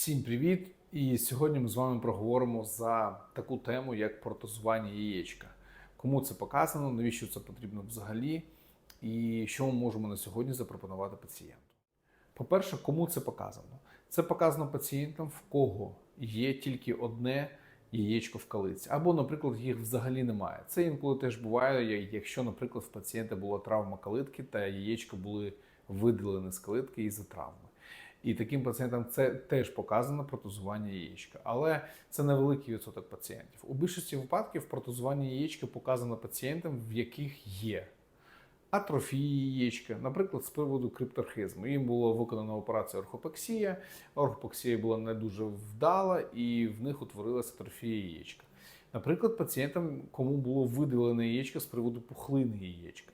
Всім привіт! І сьогодні ми з вами проговоримо за таку тему, як протезування яєчка. Кому це показано, навіщо це потрібно взагалі, і що ми можемо на сьогодні запропонувати пацієнту. По-перше, кому це показано? Це показано пацієнтам, в кого є тільки одне яєчко в калиці, або, наприклад, їх взагалі немає. Це інколи теж буває, якщо, наприклад, в пацієнта була травма калитки та яєчка були видалені з калитки із-за травми. І таким пацієнтам це теж показано протезування яєчка. Але це невеликий відсоток пацієнтів. У більшості випадків протезування яєчка показано пацієнтам, в яких є атрофії яєчка, наприклад, з приводу крипторхизму. Їм було виконано операцію орхопексія. Орхопексія була не дуже вдала, і в них утворилася атрофія яєчка. Наприклад, пацієнтам, кому було видалене яєчко з приводу пухлини яєчка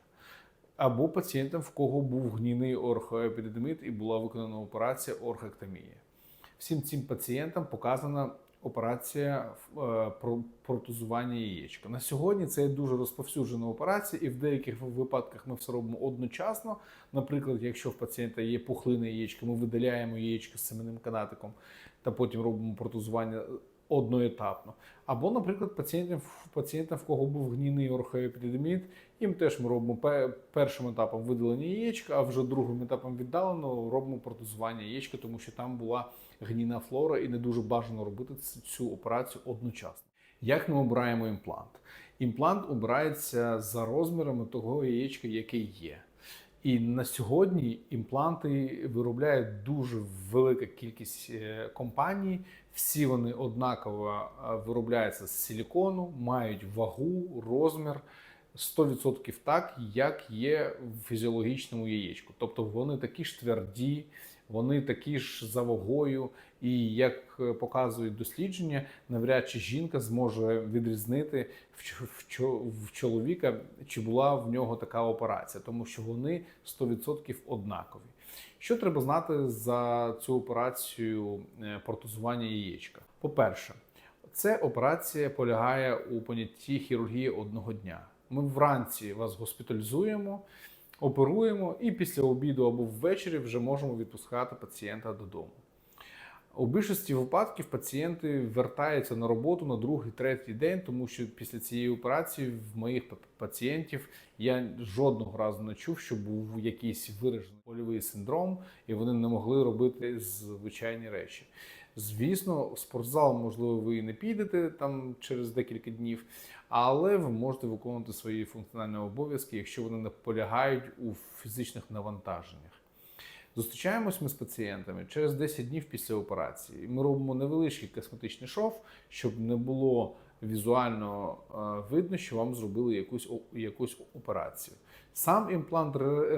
або пацієнтам, в кого був гнійний орхоепідеміт і була виконана операція орхектомії. Всім цим пацієнтам показана операція е, про протезування яєчка. На сьогодні це дуже розповсюджена операція, і в деяких випадках ми все робимо одночасно. Наприклад, якщо в пацієнта є пухлина яєчка, ми видаляємо яєчко з семенним канатиком та потім робимо протезування одноетапно. Або, наприклад, пацієнтів, пацієнтам, в кого був гнійний орхоепідеміт, їм теж ми робимо першим етапом видалення яєчка, а вже другим етапом віддалено робимо протезування яєчка, тому що там була гнійна флора і не дуже бажано робити цю операцію одночасно. Як ми обираємо імплант? Імплант обирається за розмірами того яєчка, яке є. І на сьогодні імпланти виробляє дуже велика кількість е, компаній. Всі вони однаково е, виробляються з силікону, мають вагу, розмір 100% так, як є в фізіологічному яєчку. Тобто вони такі ж тверді, вони такі ж за вагою, і як показують дослідження, навряд чи жінка зможе відрізнити в чоловіка, чи була в нього така операція, тому що вони 100% однакові. Що треба знати за цю операцію е, протезування яєчка? По-перше, ця операція полягає у понятті хірургії одного дня. Ми вранці вас госпіталізуємо оперуємо і після обіду або ввечері вже можемо відпускати пацієнта додому. У більшості випадків пацієнти вертаються на роботу на другий, третій день, тому що після цієї операції в моїх пацієнтів я жодного разу не чув, що був якийсь виражений польовий синдром, і вони не могли робити звичайні речі. Звісно, в спортзал, можливо, ви і не підете там через декілька днів, але ви можете виконувати свої функціональні обов'язки, якщо вони не полягають у фізичних навантаженнях. Зустрічаємось ми з пацієнтами через 10 днів після операції. Ми робимо невеличкий косметичний шов, щоб не було візуально е, видно, що вам зробили якусь якусь операцію. Сам імплант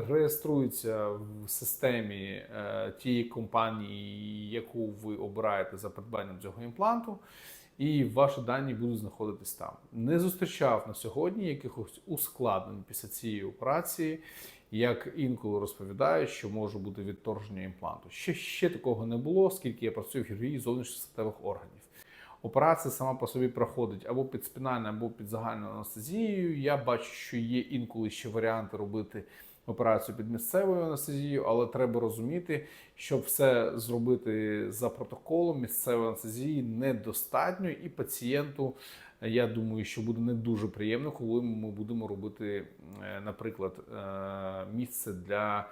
реєструється в системі е, тієї компанії, яку ви обираєте за придбанням цього імпланту, і ваші дані будуть знаходитись там. Не зустрічав на сьогодні якихось ускладнень після цієї операції, як інколи розповідають, що може бути відторження імпланту. Ще ще такого не було, оскільки я працюю в хірургії зовнішніх статевих органів. Операція сама по собі проходить або під спінальною, або під загальною анестезією. Я бачу, що є інколи ще варіанти робити операцію під місцевою анестезією, але треба розуміти, щоб все зробити за протоколом місцевої анестезії недостатньо, і пацієнту. Я думаю, що буде не дуже приємно, коли ми будемо робити, е, наприклад, е, місце для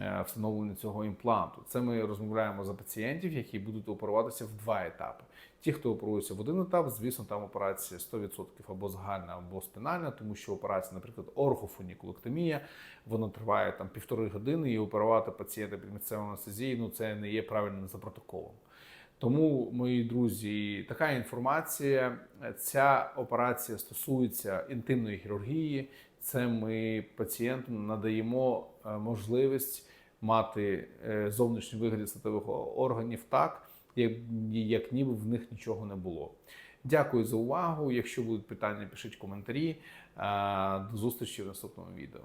Е, встановлення цього імпланту. Це ми розмовляємо за пацієнтів, які будуть оперуватися в два етапи. Ті, хто оперується в один етап, звісно, там операція 100% або загальна, або спінальна, тому що операція, наприклад, оргофунікулектомія, вона триває там півтори години, і оперувати пацієнта під місцевою анестезією, ну це не є правильним за протоколом. Тому, мої друзі, така інформація. Ця операція стосується інтимної хірургії. Це ми пацієнту надаємо е, можливість мати е, зовнішній вигляд статевих органів так, як, як ніби в них нічого не було. Дякую за увагу. Якщо будуть питання, пишіть коментарі. Е, до зустрічі в наступному відео.